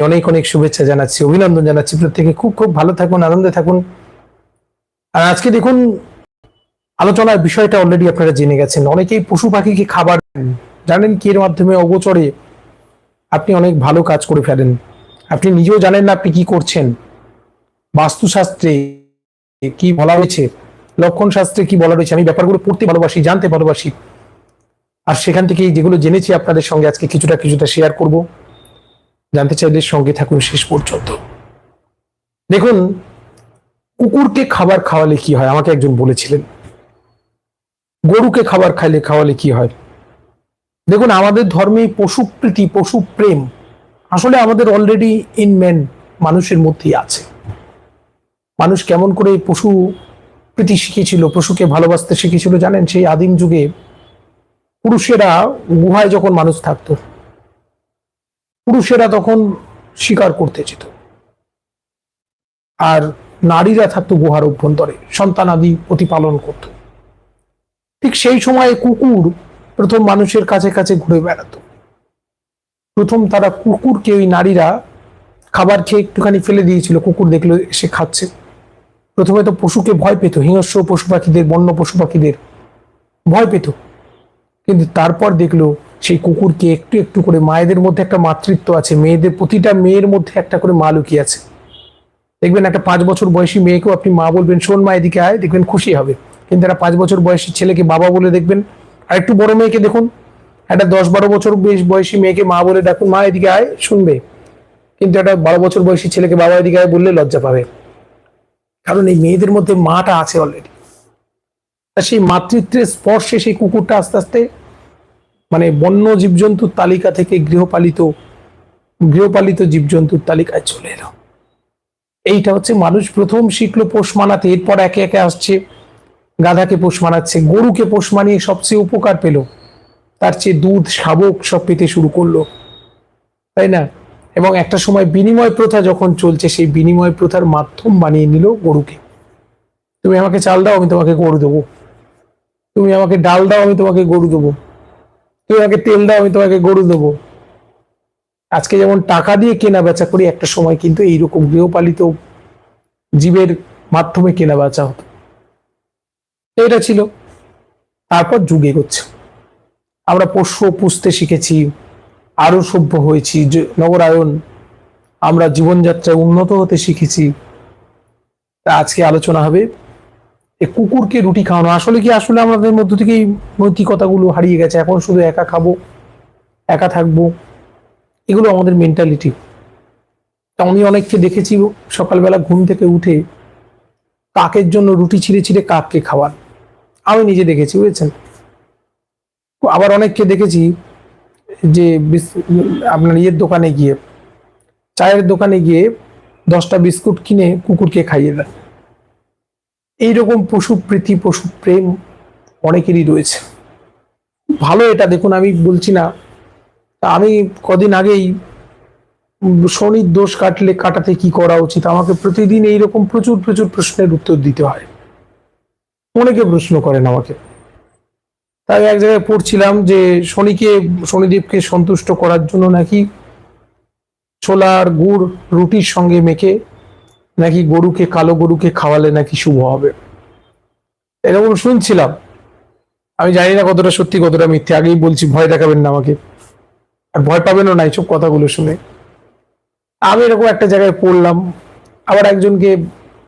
অনেক অনেক শুভেচ্ছা জানাচ্ছি, অভিনন্দন জানাচ্ছি প্রত্যেকে। খুব খুব ভালো থাকুন, আনন্দে থাকুন। আর আজকে দেখুন, আলোচনার বিষয়টা অলরেডি আপনারা জেনে গেছেন। অনেকেই পশু পাখিকে খাবার দেন। জানেন কি এর মাধ্যমে অগোচরে আপনি অনেক ভালো কাজ করে ফেলেন। আপনি নিজেও জানেন না আপনি কি করছেন। বাস্তুশাস্ত্রে কি বলা হয়েছে লক্ষণ শাস্ত্রে কি বলা রয়েছে আমি ব্যাপারগুলো পড়তে ভালোবাসি, জানতে ভালোবাসি। আর সেখান থেকে যেগুলো জেনেছি আপনাদের সঙ্গে আজকে কিছুটা কিছুটা শেয়ার করব। জানতে চাইলে সঙ্গে থাকুন শেষ পর্যন্ত। দেখুন, কুকুরকে খাবার খাওয়ালে কি হয়? আমাকে একজন বলেছিলেন। গরুকে খাবার খাইলে খাওয়ালে কি হয়? দেখুন, আমাদের ধর্মে পশু প্রীতি, পশু প্রেম আসলে আমাদের অলরেডি ইন ম্যান মানুষের মধ্যেই আছে। মানুষ কেমন করে পশু প্রীতি শিখেছিল পশুকে ভালোবাসতে শিখেছিল জানেন? সেই আদিম যুগে পুরুষেরা গুহায় যখন মানুষ থাকতো পুরুষেরা তখন শিকার করতে যেত। আর নারীরা থাকতো গুহার অভ্যন্তরে সন্তানাদি প্রতিপালন করত। ঠিক সেই সময়ে কুকুর প্রথম মানুষের কাছে কাছে ঘুরে বেড়াতো। প্রথম তারা কুকুরকে ওই নারীরা খাবার খেয়ে একটুখানি ফেলে দিয়েছিল, কুকুর দেখল এসে খাচ্ছে। প্রথমে তো পশুকে ভয় পেত, হিংস্র পশু পাখিদের, বন্য পশু পাখিদের ভয় পেত। কিন্তু তারপর দেখল সেই কুকুরকে একটু একটু করে মায়েদের মধ্যে একটা মাতৃত্ব আছে, মেয়েদের প্রতিটা মেয়ের মধ্যে একটা করে মা লুকিয়ে আছে। দেখবেন একটা পাঁচ বছর বয়সী মেয়েকেও আপনি মা বলবেন, শোন মা, এদিকে আয়। দেখবেন খুশি হবে। কিন্তু একটা পাঁচ বছর বয়সী ছেলেকে বাবা বলে দেখবেন, আর একটু বড় মেয়েকে দেখুন, একটা দশ বারো বছর বেশ বয়সী মেয়েকে মা বলে ডাকুন, মা, এদিকে আয়, শুনবে। কিন্তু একটা বারো বছর বয়সী ছেলেকে বাবা এদিকে আয় বললে লজ্জা পাবে। কারণ এই মেয়েদের মধ্যে মাটা আছে অলরেডি তা সেই মাতৃত্বের স্পর্শে সেই কুকুরটা আস্তে আস্তে মানে বন্য জীবজন্তুর তালিকা থেকে গৃহপালিত গৃহপালিত জীবজন্তুর তালিকায় চলে এলো। এইটা হচ্ছে মানুষ প্রথম শিখলো পোষ মানাতে, এরপর একে একে আসছে, গাধাকে পোষ মানাচ্ছে, গরুকে পোষ মানিয়ে সবচেয়ে উপকার পেল। তার চেয়ে দুধ, শাবক সব পেতে শুরু করল। তাই না? এবং একটা সময় বিনিময় প্রথা যখন চলছে, সেই বিনিময় প্রথার মাধ্যম বানিয়ে নিল গরুকে। তুমি আমাকে চাল দাও, আমি তোমাকে গরু দেবো। তুমি আমাকে ডাল দাও, আমি তোমাকে গরু দেবো। তুমি আমাকে তেল দাও, আমি তোমাকে গরু দেবো। আজকে যেমন টাকা দিয়ে কেনা বেচা করি, একটা সময় কিন্তু এইরকম গৃহপালিত জীবের মাধ্যমে কেনা বেচা হতো। এটা ছিল। তারপর যুগ এগোচ্ছে। আমরা পশু পুষতে শিখেছি, আরও সভ্য হয়েছি নগরায়ন, আমরা জীবনযাত্রায় উন্নত হতে শিখেছি। আজকে আলোচনা হবে কুকুরকে রুটি খাওয়ানো, আসলে কি আসলে আমাদের মধ্য থেকে নৈতিকতাগুলো হারিয়ে গেছে? এখন শুধু একা খাব, একা থাকব, এগুলো আমাদের মেন্টালিটি আমি অনেককে দেখেছি সকালবেলা ঘুম থেকে উঠে কাকের জন্য রুটি ছিঁড়ে ছিঁড়ে কাককে খাওয়ান। আমি নিজে দেখেছি, বুঝেছেন? আবার অনেককে দেখেছি যে আপনার ইয়ের দোকানে গিয়ে, চায়ের দোকানে গিয়ে দশটা বিস্কুট কিনে কুকুরকে খাইয়ে দেয়। এইরকম পশু প্রীতি, পশু প্রেম অনেকেরই রয়েছে। ভালো এটা, দেখুন আমি বলছি না আমি কদিন আগেই শনির দোষ কাটলে, কাটাতে কি করা উচিত? আমাকে প্রতিদিন এইরকম প্রচুর প্রচুর প্রশ্নের উত্তর দিতে হয়। অনেকে প্রশ্ন করেন আমাকে। তাই এক জায়গায় পড়ছিলাম যে শনিকে, শনিদেবকে সন্তুষ্ট করার জন্য নাকি ছোলার গুড় রুটির সঙ্গে মেখে নাকি গরুকে, কালো গরুকে খাওয়ালে নাকি শুভ হবে? এরকম শুনছিলাম। আমি জানি না কতটা সত্যি, কতটা মিথ্যে। আগেই বলছি, ভয় দেখাবেন না আমাকে। আর ভয় পাবেনও না এইসব কথাগুলো শুনে। আমি এরকম একটা জায়গায় পড়লাম। আবার একজনকে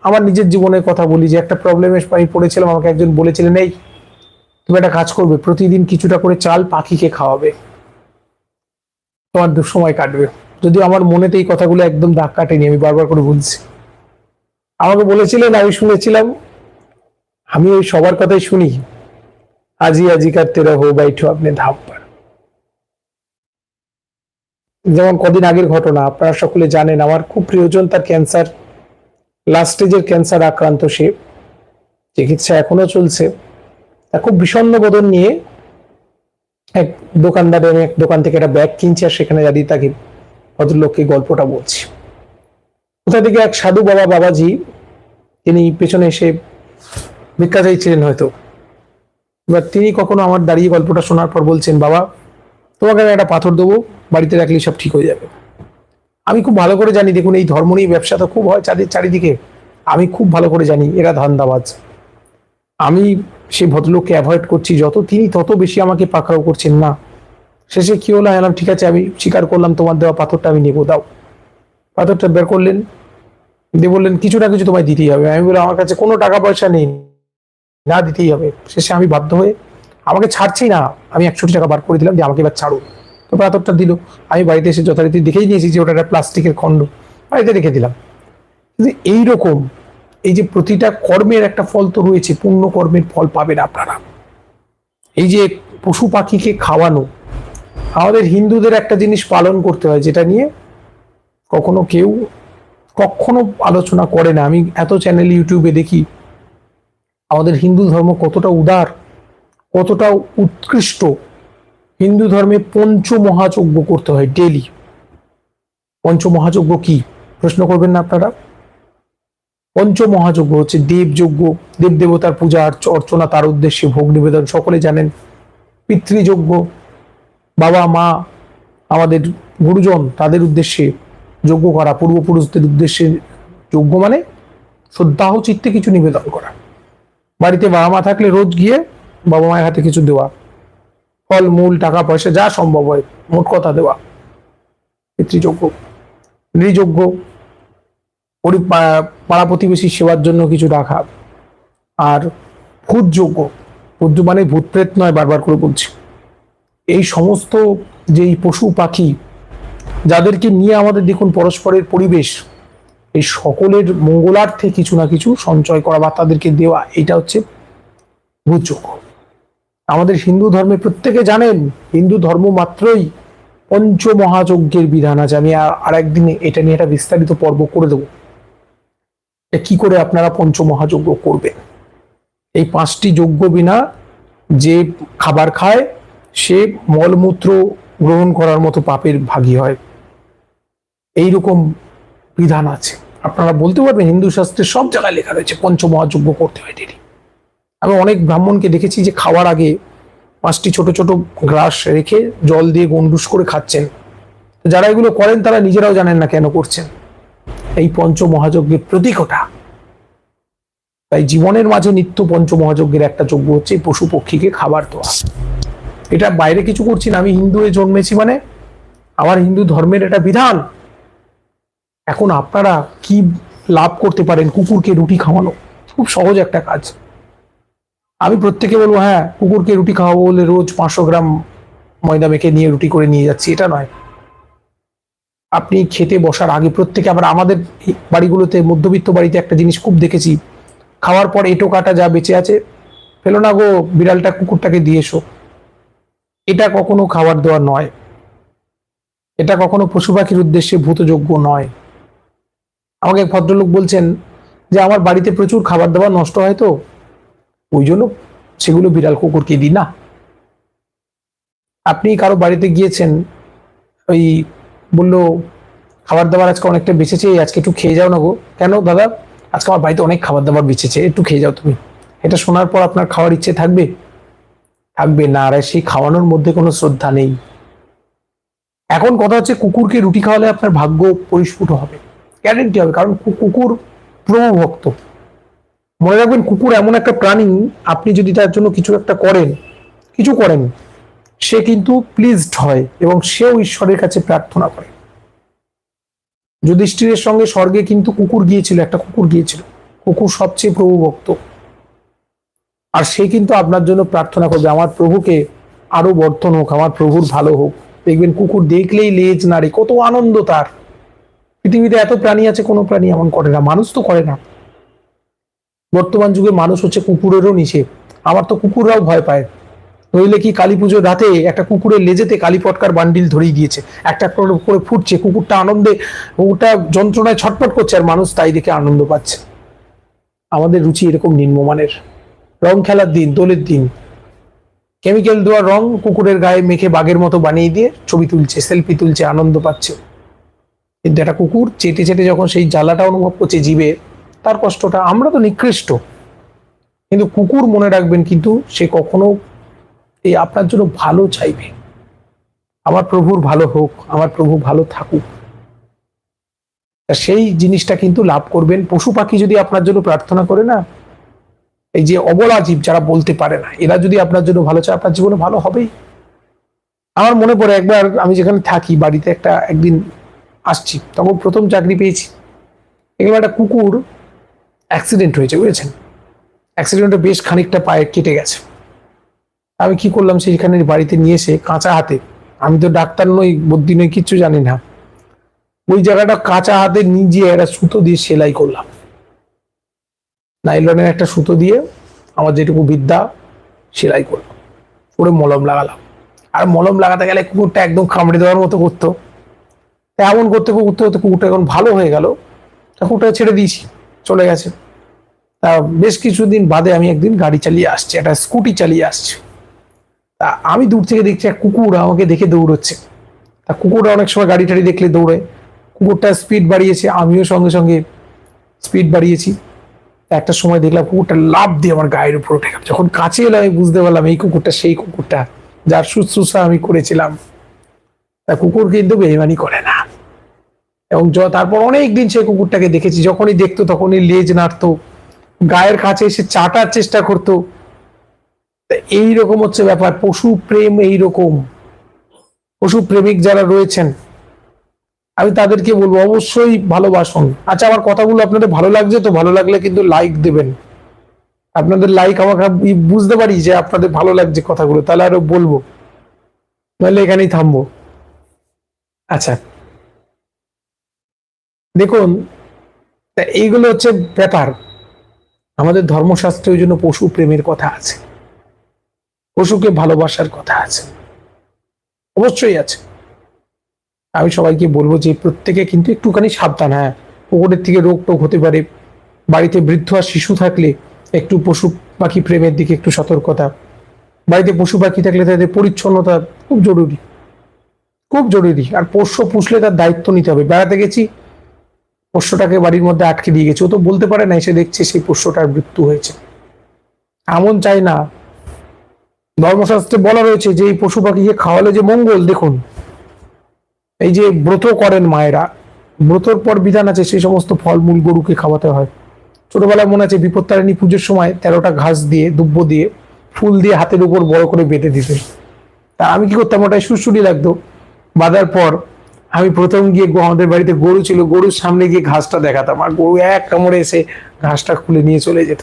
আমার নিজের জীবনের কথা বলি যে, একটা প্রবলেমে আমি পড়েছিলাম, আমাকে একজন বলেছিলেন, এই, তুমি একটা কাজ করবে, প্রতিদিন কিছুটা করে চাল পাখিকে খাওয়াবে। তোমার দুঃসময় কাটবে। যদিও আমার মনেতে এই কথাগুলো একদম দাগ কাটেনি, আমি বারবার করে বলছি। আমাকে বলেছিলেন, আমি শুনেছিলাম। আমি ওই সবার কথাই শুনি। আজি আজি কার তেরা হো বাইঠো আপনি ধাপ পার। যেমন কদিন আগের ঘটনা, আপনারা সকলে জানেন, আমার খুব প্রিয়জন তার ক্যান্সার। লাস্ট স্টেজের ক্যান্সার আক্রান্ত সে। চিকিৎসা এখনও চলছে। খুব বিষণ্ণ বদন নিয়ে এক দোকানদারে আমি এক দোকান থেকে একটা ব্যাগ কিনছি, আর সেখানে দাঁড়িয়ে তাকে ভদ্রলোককে গল্পটা বলছি। কোথা থেকে এক সাধু বাবা বাবাজি, তিনি পেছনে এসে ভিক্ষা চাইছিলেন হয়তো। এবার তিনি কখনো আমার দাঁড়িয়ে গল্পটা শোনার পর বলছেন, বাবা, তোমাকে আমি একটা পাথর দেবো, বাড়িতে রাখলে সব ঠিক হয়ে যাবে। আমি খুব ভালো করে জানি, দেখুন, এই ধর্ম নিয়ে ব্যবসা তো খুব হয় চাঁদের চারিদিকে। আমি খুব ভালো করে জানি, এরা ধান্দাবাজ। আমি সেই ভদ্রলোককে অ্যাভয়েড করছি, যত তিনি তত বেশি আমাকে পাকড়াও করছেন, না। শেষে কি হলো, আমি ঠিক আছে, আমি স্বীকার করলাম, তোমার দেওয়া পাথরটা আমি নেব, দাও। পাথরটা বের করলেন। দিয়ে বললেন, কিছু না কিছু তোমায় দিতেই হবে। আমি বললাম, আমার কাছে কোনো টাকা পয়সা নেই, না দিতেই হবে। শেষে আমি বাধ্য হয়ে, আমাকে ছাড়ছি না, আমি একশোটি টাকা বার করে দিলাম যে আমাকে এবার ছাড়ুন তো পাথরটা দিল। আমি বাড়িতে এসে যথারীতি দেখেই নিয়েছি যে ওটা একটা প্লাস্টিকের খণ্ড। বাড়িতে রেখে দিলাম। কিন্তু এইরকম, এই যে প্রতিটা কর্মের একটা ফল তো রয়েছে, পূর্ণ কর্মের ফল পাবেন আপনারা। এই যে পশু পাখিকে খাওয়ানো, আমাদের হিন্দুদের একটা জিনিস পালন করতে হয়, যেটা নিয়ে কখনো কেউ কখনো আলোচনা করে না। আমি এত চ্যানেল ইউটিউবে দেখি, আমাদের হিন্দু ধর্ম কতটা উদার, কতটা উৎকৃষ্ট। হিন্দু ধর্মে পঞ্চ মহাযজ্ঞ করতে হয় ডেলি পঞ্চ মহাযজ্ঞ কি? প্রশ্ন করবেন না আপনারা? পঞ্চ মহাযজ্ঞ হচ্ছে দেবযজ্ঞ। দেব দেবতার পূজা অর্চনা তার উদ্দেশ্যে ভোগ নিবেদন, সকলে জানেন। পিতৃযজ্ঞ। বাবা, মা, আমাদের গুরুজন তাদের উদ্দেশ্যে যজ্ঞ করা, পূর্বপুরুষদের উদ্দেশ্যে যোগ্য মানে শ্রদ্ধাহ চিত্তে কিছু নিবেদন করা। বাড়িতে বাবা মা থাকলে রোজ গিয়ে বাবা মায়ের হাতে কিছু দেওয়া, ফল, মূল, টাকা, পয়সা, যা সম্ভব হয়, মোট কথা দেওয়া। পিতৃযজ্ঞ নৃযজ্ঞ পরি- পা- পাড়া প্রতিবেশীর সেবার জন্য কিছু রাখা। আর ভূতযজ্ঞ ভূত মানে ভূত প্রেত নয় বারবার করে বলছি। এই সমস্ত যেই পশু পাখি যাদেরকে নিয়ে আমাদের দেখুন পরস্পরের পরিবেশ, এই সকলের মঙ্গলার্থে কিছু না কিছু সঞ্চয় করা বা তাদেরকে দেওয়া, এটা হচ্ছে ভূতযোগ্য আমাদের হিন্দু ধর্মে প্রত্যেকে জানেন, হিন্দু ধর্ম মাত্রই পঞ্চমহাযজ্ঞের বিধান আছে। আমি আর- একদিনে এটা নিয়ে একটা বিস্তারিত পর্ব করে দেবো। কি করে আপনারা পঞ্চমহাযজ্ঞ করবেন? এই পাঁচটি যজ্ঞ বিনা যে খাবার খায়, সে মলমূত্র গ্রহণ করার মতো পাপের ভাগী হয়। এইরকম বিধান আছে। আপনারা বলতে পারবেন হিন্দু শাস্ত্রে সব জায়গায় লেখা রয়েছে, পঞ্চমহাযজ্ঞ করতে হয় ডেলি। আমি অনেক ব্রাহ্মণকে দেখেছি যে খাওয়ার আগে পাঁচটি ছোট ছোট গ্রাস রেখে জল দিয়ে গন্ডুস করে খাচ্ছেন। যারা এগুলো করেন তারা নিজেরাও জানেন না কেন করছেন। এই পঞ্চমহাযজ্ঞের প্রতীক ওটা। তাই জীবনের মাঝে নিত্য পঞ্চমহাযজ্ঞের একটা যজ্ঞ হচ্ছে, এই পশু পক্ষীকে খাবার দেওয়া। এটা বাইরে কিছু করছি না, আমি হিন্দু হয়ে জন্মেছি মানে। আমার হিন্দু ধর্মের এটা বিধান। এখন আপনারা কি লাভ করতে পারেন কুকুরকে রুটি খাওয়ানো? খুব সহজ একটা কাজ। আমি প্রত্যেকে বলব হ্যাঁ কুকুরকে রুটি খাওয়াবো বলে রোজ পাঁচশো গ্রাম ময়দা মেখে নিয়ে রুটি করে নিয়ে যাচ্ছি, এটা নয়। আপনি খেতে বসার আগে প্রত্যেকে, আবার আমাদের বাড়িগুলোতে, মধ্যবিত্ত বাড়িতে একটা জিনিস খুব দেখেছি। খাওয়ার পর এটো কাটা যা বেঁচে আছে, ফেলো না গো, বিড়ালটা কুকুরটাকে দিয়ে এসো। এটা কখনো খাবার দেওয়া নয়। এটা কখনো পশু পাখির উদ্দেশ্যে ভূতযোগ্য নয়। আমাকে এক ভদ্রলোক বলছেন যে, আমার বাড়িতে প্রচুর খাবার দাবার নষ্ট হয় তো। ওই জন্য সেগুলো বিড়াল কুকুরকে দিই না। আপনি কারও বাড়িতে গিয়েছেন, ওই বলল, খাবার দাবার আজকে অনেকটা বেঁচেছে, আজকে একটু খেয়ে যাও না গো। কেন দাদা? আজকে আমার বাড়িতে অনেক খাবার দাবার বেঁচেছে, একটু খেয়ে যাও তুমি। এটা শোনার পর আপনার খাওয়ার ইচ্ছে থাকবে? থাকবে, না, আর সেই খাওয়ানোর মধ্যে কোনো শ্রদ্ধা নেই। এখন কথা হচ্ছে কুকুরকে রুটি খাওয়ালে আপনার ভাগ্য পরিস্ফুট হবে। গ্যারেন্টি হবে, কারণ কুকুর প্রভুভক্ত। মনে রাখবেন, কুকুর এমন একটা প্রাণী, আপনি যদি তার জন্য কিছু একটা করেন, কিছু করেন, সে কিন্তু প্লিজড হয় এবং সেও ঈশ্বরের কাছে প্রার্থনা করে। যুধিষ্ঠিরের সঙ্গে স্বর্গে কিন্তু কুকুর গিয়েছিল, একটা কুকুর গিয়েছিল। কুকুর সবচেয়ে প্রভুভক্ত। আর সে কিন্তু আপনার জন্য প্রার্থনা করবে, আমার প্রভুকে আরও বর্ধন হোক, আমার প্রভুর ভালো হোক। দেখবেন কুকুর দেখলেই লেজ নাড়ে, কত আনন্দ তার। পৃথিবীতে এত প্রাণী আছে, কোনো প্রাণী এমন করে না, মানুষ তো করে না। বর্তমান যুগে মানুষ হচ্ছে কুকুরেরও নিচে আমার তো কুকুররাও ভয় পায়। নইলে কি কালী পুজোর রাতে একটা কুকুরের লেজেতে কালী পটকার বান্ডিল ধরিয়ে দিয়েছে একটা করে ফুটছে, কুকুরটা আনন্দে, কুকুরটা যন্ত্রণায় ছটফট করছে, আর মানুষ তাই দেখে আনন্দ পাচ্ছে। আমাদের রুচি এরকম নিম্নমানের। রং খেলার দিন, দোলের দিন। কেমিক্যাল দেওয়া রং কুকুরের গায়ে মেখে বাঘের মতো বানিয়ে দিয়ে ছবি তুলছে সেলফি তুলছে, আনন্দ পাচ্ছে। কিন্তু একটা কুকুর চেটে চেটে যখন সেই জ্বালাটা অনুভব করছে জীবে তার কষ্টটা আমরা তো নিকৃষ্ট। কিন্তু কুকুর মনে রাখবেন কিন্তু সে কখনো এই আপনার জন্য ভালো চাইবে। আমার প্রভুর ভালো হোক, আমার প্রভু ভালো থাকুক। সেই জিনিসটা কিন্তু লাভ করবেন। পশু পাখি যদি আপনার জন্য প্রার্থনা করে না এই যে অবলা জীব যারা বলতে পারে না, এরা যদি আপনার জন্য ভালো চায়, আপনার জীবনে ভালো হবেই। আমার মনে পড়ে একবার আমি যেখানে থাকি, বাড়িতে একটা একদিন আসছি, তখন প্রথম চাকরি পেয়েছি। এখানে একটা কুকুর অ্যাক্সিডেন্ট হয়েছে, বুঝেছেন? অ্যাক্সিডেন্টে বেশ খানিকটা পায়ে কেটে গেছে। আমি কি করলাম, সেইখানে বাড়িতে নিয়ে এসে কাঁচা হাতে, আমি তো ডাক্তার নই, বুদ্ধি নই, কিচ্ছু জানি না, ওই জায়গাটা কাঁচা হাতে নিজে একটা সুতো দিয়ে সেলাই করলাম। নাইলনের একটা সুতো দিয়ে আমার যেটুকু বিদ্যা, সেলাই করলাম। করে মলম লাগালাম। আর মলম লাগাতে গেলে কুকুরটা একদম কামড়ে দেওয়ার মতো করতো। এমন করতে করতে করতে কুকুরটা এখন ভালো হয়ে গেল। তা কুকুরটা ছেড়ে দিয়েছি, চলে গেছে। তা বেশ কিছুদিন বাদে আমি একদিন গাড়ি চালিয়ে আসছি, একটা স্কুটি চালিয়ে আসছি। তা আমি দূর থেকে দেখছি এক কুকুর আমাকে দেখে দৌড়চ্ছে। তা কুকুরটা অনেক সময় গাড়ি টাড়ি দেখলে দৌড়ে। কুকুরটা স্পিড বাড়িয়েছে, আমিও সঙ্গে সঙ্গে স্পিড বাড়িয়েছি। একটা সময় দেখলাম কুকুরটা লাভ দিয়ে আমার গায়ের উপর উঠে গেল যখন কাছে এলাম আমি বুঝতে পারলাম এই কুকুরটা সেই কুকুরটা। যার শুশ্রূষা আমি করেছিলাম। তা কুকুর কিন্তু বেইমানি করে না। এবং তারপর অনেক দিন সেই কুকুরটাকে দেখেছি। যখনই দেখতো তখনই লেজ নাড়তো। গায়ের কাছে এসে চাটার চেষ্টা করতো। তা এইরকম হচ্ছে ব্যাপার। পশু প্রেম এইরকম। পশু প্রেমিক যারা রয়েছেন আমি তাদেরকে বলব, অবশ্যই ভালোবাসুন। আচ্ছা আমার কথাগুলো আপনাদের ভালো লাগছে তো ভালো লাগলে কিন্তু লাইক দেবেন। আপনাদের লাইক আমাকে বুঝতে পারি যে আপনাদের ভালো লাগছে কথাগুলো, তাহলে আরও বলব। নাহলে এখানেই থামবো। আচ্ছা। দেখুন এইগুলো হচ্ছে ব্যাপার। আমাদের ধর্মশাস্ত্রে ওই জন্য পশু প্রেমের কথা আছে। পশুকে ভালোবাসার কথা আছে। অবশ্যই আছে। আমি সবাইকে বলব যে প্রত্যেকে কিন্তু একটুখানি সাবধান হ্যাঁ। পুকুরের থেকে রোগ টোগ হতে পারে, বাড়িতে বৃদ্ধ আর শিশু থাকলে একটু পশু পাখি প্রেমের দিকে একটু সতর্কতা। বাড়িতে পশু পাখি থাকলে তাদের পরিচ্ছন্নতা খুব জরুরি। খুব জরুরি। আর পোষ্য পুষলে তার দায়িত্ব নিতে হবে। বেড়াতে গেছি, পোষ্যটাকে বাড়ির মধ্যে আটকে দিয়ে গেছে। ও তো বলতে পারে না, এসে দেখছে সেই পোষ্যটার মৃত্যু হয়েছে। এমন চাই না। ধর্মশাস্ত্রে বলা রয়েছে যে, এই পশু পাখিকে খাওয়ালে যে মঙ্গল, দেখুন। এই যে ব্রত করেন মায়েরা, ব্রতর পর বিধান আছে সেই সমস্ত ফলমূল গরুকে খাওয়াতে হয়। ছোটবেলায় মনে আছে বিপত্তারিণী পুজোর সময় তেরোটা ঘাস দিয়ে দুব্য দিয়ে ফুল দিয়ে হাতের উপর বড় করে বেঁধে দিতেন। তা আমি কি করতাম? ওটাই সুরসুরি লাগতো। বাঁধার পর আমি প্রথম গিয়ে আমাদের বাড়িতে গরু ছিল, গরুর সামনে গিয়ে ঘাসটা দেখাতাম আর গরু এক কামড়ে এসে ঘাসটা খুলে নিয়ে চলে যেত।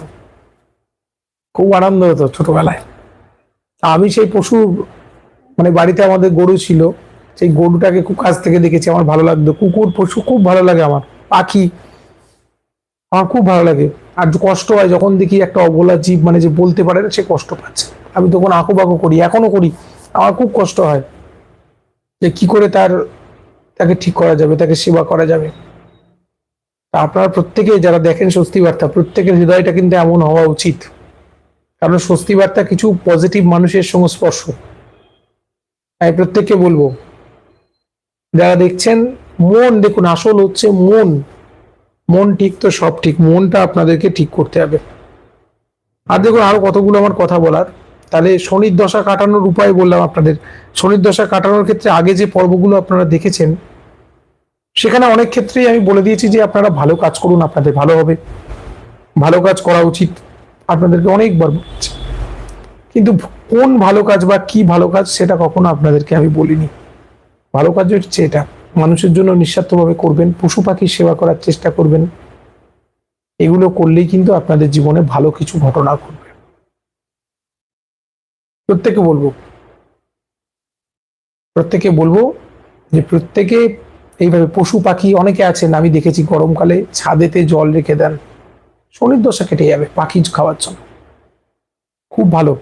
খুব আনন্দ হতো ছোটবেলায়। আমি সেই পশু মানে বাড়িতে আমাদের গরু ছিল সেই গরুটাকে খুব কাছ থেকে দেখেছি, আমার ভালো লাগতো। কুকুর, পশু খুব ভালো লাগে আমার। পাখি আমার খুব ভালো লাগে। আর কষ্ট হয়, যখন দেখি একটা অবলা জীব মানে যে বলতে পারে না, সে কষ্ট পাচ্ছে। আমি তখন আঁকো বাঁকো করি, এখনও করি। আমার খুব কষ্ট হয় যে কি করে তার, তাকে ঠিক করা যাবে, তাকে সেবা করা যাবে। আপনারা প্রত্যেকে যারা দেখেন স্বস্তি বার্তা প্রত্যেকের হৃদয়টা কিন্তু এমন হওয়া উচিত। কারণ স্বস্তি বার্তা কিছু পজিটিভ মানুষের সংস্পর্শ। আমি প্রত্যেককে বলব যারা দেখছেন, মন দেখুন, আসল হচ্ছে মন। মন ঠিক তো সব ঠিক, মনটা আপনাদেরকে ঠিক করতে হবে। আর দেখুন, আরও কতগুলো আমার কথা বলার। তাহলে শনির দশা কাটানোর উপায় বললাম আপনাদের। শনির দশা কাটানোর ক্ষেত্রে আগে যে পর্বগুলো আপনারা দেখেছেন, সেখানে অনেক ক্ষেত্রেই আমি বলে দিয়েছি যে আপনারা ভালো কাজ করুন, আপনাদের ভালো হবে। ভালো কাজ করা উচিত, আপনাদেরকে অনেকবার বলেছি। কিন্তু কোন ভালো কাজ বা কি ভালো কাজ, সেটা কখনো আপনাদেরকে আমি বলিনি। ভালো কাজ হচ্ছে এটা। মানুষের জন্য নিঃস্বার্থভাবে করবেন, পশু পাখির সেবা করার চেষ্টা করবেন। এগুলো করলেই কিন্তু আপনাদের জীবনে ভালো কিছু ঘটনা ঘটবে। প্রত্যেকে বলব প্রত্যেকে বলব যে প্রত্যেকে এইভাবে পশু পাখি অনেকে আছেন, আমি দেখেছি গরমকালে ছাদেতে জল রেখে দেন। শনির দশা কেটে যাবে পাখি খাওয়ার জন্য। খুব ভালো।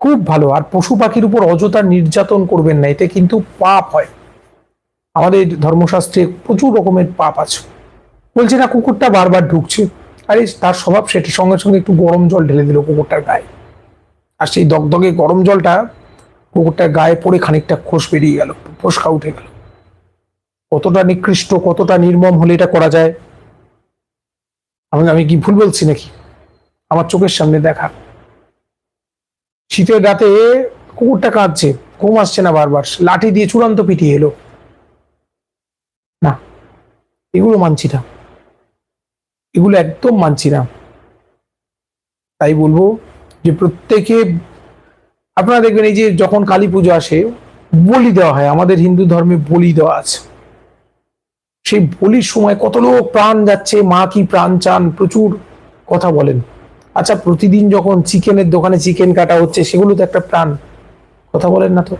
খুব ভালো। আর পশু পাখির উপর অযথা নির্যাতন করবেন না, এতে কিন্তু পাপ হয়। আমাদের ধর্মশাস্ত্রে প্রচুর রকমের পাপ আছে। বলছে, না, কুকুরটা বারবার ঢুকছে। আরে, তার স্বভাব সেটা সঙ্গে সঙ্গে একটু গরম জল ঢেলে দিল কুকুরটার গায়ে। আর সেই দগদগে গরম জলটা কুকুরটার গায়ে পড়ে খানিকটা খোস বেরিয়ে গেল, ফোসকা উঠে গেল। কতটা নিকৃষ্ট, কতটা নির্মম হলে এটা করা যায়? আমি আমি কি ভুল বলছি নাকি? আমার চোখের সামনে দেখা। শীতের রাতে কুকুরটা কাঁদছে, ঘুম আসছে না বারবার। লাঠি দিয়ে চূড়ান্ত পিটিয়ে এলো। না, এগুলো মানছি না। এগুলো একদম মানছি না। তাই বলব যে প্রত্যেকে, আপনারা দেখবেন এই যে যখন কালী পুজো আসে, বলি দেওয়া হয়। আমাদের হিন্দু ধর্মে বলি দেওয়া আছে। সেই বলির সময় কত লোক প্রাণ যাচ্ছে, মা কি প্রাণ চান, প্রচুর কথা বলেন। আচ্ছা প্রতিদিন যখন চিকেনের দোকানে চিকেন কাটা হচ্ছে, সেগুলো তো একটা প্রাণ। কথা বলেন না তো।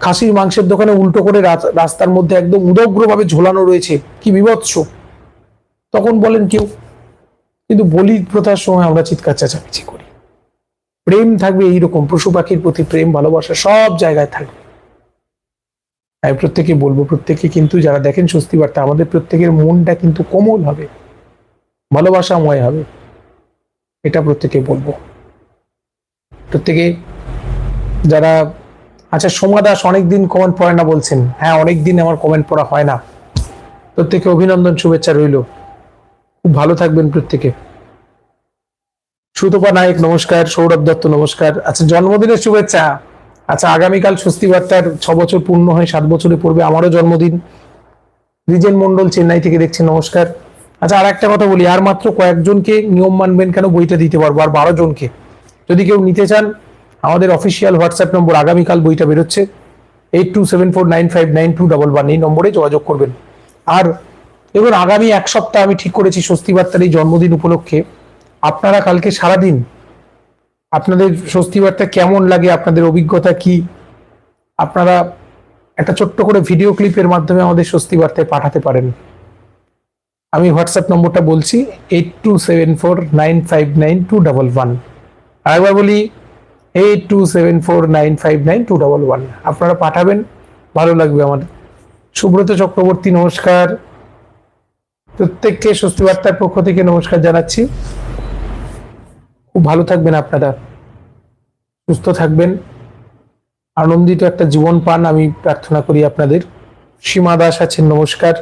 খাসির মাংসের দোকানে উল্টো করে রাস্তার মধ্যে একদম উদগ্রভাবে ঝোলানো রয়েছে। কি বিভৎস। তখন বলেন কেউ। কিন্তু বলি প্রথার সময় আমরা চিৎকার, চেঁচামেচি করি। প্রেম থাকবে এইরকম। পশু পাখির প্রতি প্রেম, ভালোবাসা সব জায়গায় থাকবে। আমি প্রত্যেকে বলব, প্রত্যেকে কিন্তু যারা দেখেন স্বস্তি বার্তা আমাদের প্রত্যেকের মনটা কিন্তু কোমল হবে। ভালোবাসাময় হবে। এটা প্রত্যেকে বলব। প্রত্যেকে যারা আচ্ছা সোমা দাস অনেকদিন কমেন্ট পড়ে না বলছেন। হ্যাঁ অনেকদিন আমার কমেন্ট পড়া হয় না। প্রত্যেকে অভিনন্দন, শুভেচ্ছা রইল। খুব ভালো থাকবেন প্রত্যেকে। সুতপা নায়ক, নমস্কার। সৌরভ দত্ত, নমস্কার। আচ্ছা জন্মদিনের শুভেচ্ছা। আচ্ছা আগামীকাল স্বস্তি বার্তার ছ বছর পূর্ণ হয়ে, সাত বছরে পড়বে আমারও জন্মদিন। রিজেন মন্ডল চেন্নাই থেকে দেখছেন, নমস্কার। আচ্ছা আর একটা কথা বলি, আর মাত্র কয়েকজনকে নিয়ম মানবেন কেন বইটা দিতে পারব? আর বারো জনকে। যদি কেউ নিতে চান, আমাদের অফিসিয়াল হোয়াটসঅ্যাপ নম্বর আগামীকাল বইটা বেরোচ্ছে eight two seven four nine five nine two double one এই নম্বরে যোগাযোগ করবেন। আর দেখুন, আগামী এক সপ্তাহ আমি ঠিক করেছি স্বস্তি বার্তার এই জন্মদিন উপলক্ষে। আপনারা কালকে সারাদিন আপনাদের স্বস্তি বার্তা কেমন লাগে, আপনাদের অভিজ্ঞতা কি? আপনারা একটা ছোট্ট করে ভিডিও ক্লিপের মাধ্যমে আমাদের স্বস্তি বার্তায় পাঠাতে পারেন। আমি হোয়াটসঅ্যাপ নম্বরটা বলছি eight two seven four nine five nine two double one আরেকবার বলি eight two seven four nine five nine two double one আপনারা পাঠাবেন, ভালো লাগবে আমার সুব্রত চক্রবর্তী, নমস্কার। প্রত্যেককে স্বস্তি বার্তার পক্ষ থেকে নমস্কার জানাচ্ছি। খুব ভালো থাকবেন আপনারা। সুস্থ থাকবেন। আনন্দিত একটা জীবন পান, আমি প্রার্থনা করি আপনাদের। সীমা দাস আছেন, নমস্কার।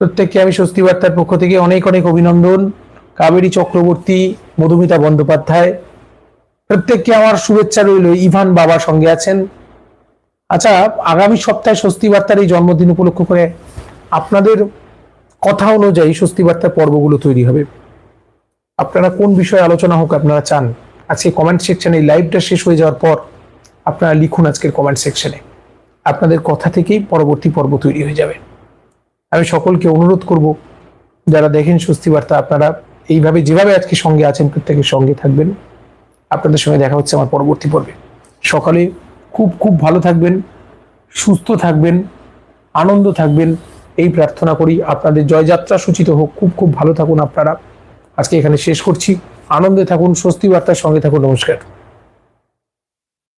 প্রত্যেককে আমি স্বস্তি বার্তার পক্ষ থেকে অনেক অনেক অভিনন্দন। কাবেরী চক্রবর্তী, মধুমিতা বন্দ্যোপাধ্যায়, প্রত্যেককে আমার শুভেচ্ছা রইল। ইভান বাবা সঙ্গে আছেন। আচ্ছা আগামী সপ্তাহে স্বস্তি বার্তার এই জন্মদিন উপলক্ষ করে আপনাদের কথা অনুযায়ী স্বস্তি বার্তার পর্বগুলো তৈরি হবে। আপনারা কোন বিষয়ে আলোচনা হোক আপনারা চান। আজকে কমেন্ট সেকশনে লাইভটা শেষ হয়ে যাওয়ার পর আপনারা লিখুন আজকের কমেন্ট সেকশনে আপনাদের কথা থেকেই পরবর্তী পর্ব তৈরি হয়ে যাবে। আমি সকলকে অনুরোধ করব, যারা দেখেন স্বস্তি বার্তা, আপনারা এইভাবে যেভাবে আজকে সঙ্গে আছেন, প্রত্যেকের সঙ্গে থাকবেন। আপনাদের সঙ্গে দেখা হচ্ছে আমার পরবর্তী পর্বে। সকালে খুব খুব ভালো থাকবেন, সুস্থ থাকবেন, আনন্দ থাকবেন, এই প্রার্থনা করি। আপনাদের জয়যাত্রা সূচিত হোক, খুব খুব ভালো থাকুন আপনারা। আজকে এখানে শেষ করছি। আনন্দে থাকুন, স্বস্তি বার্তার সঙ্গে থাকুন। নমস্কার।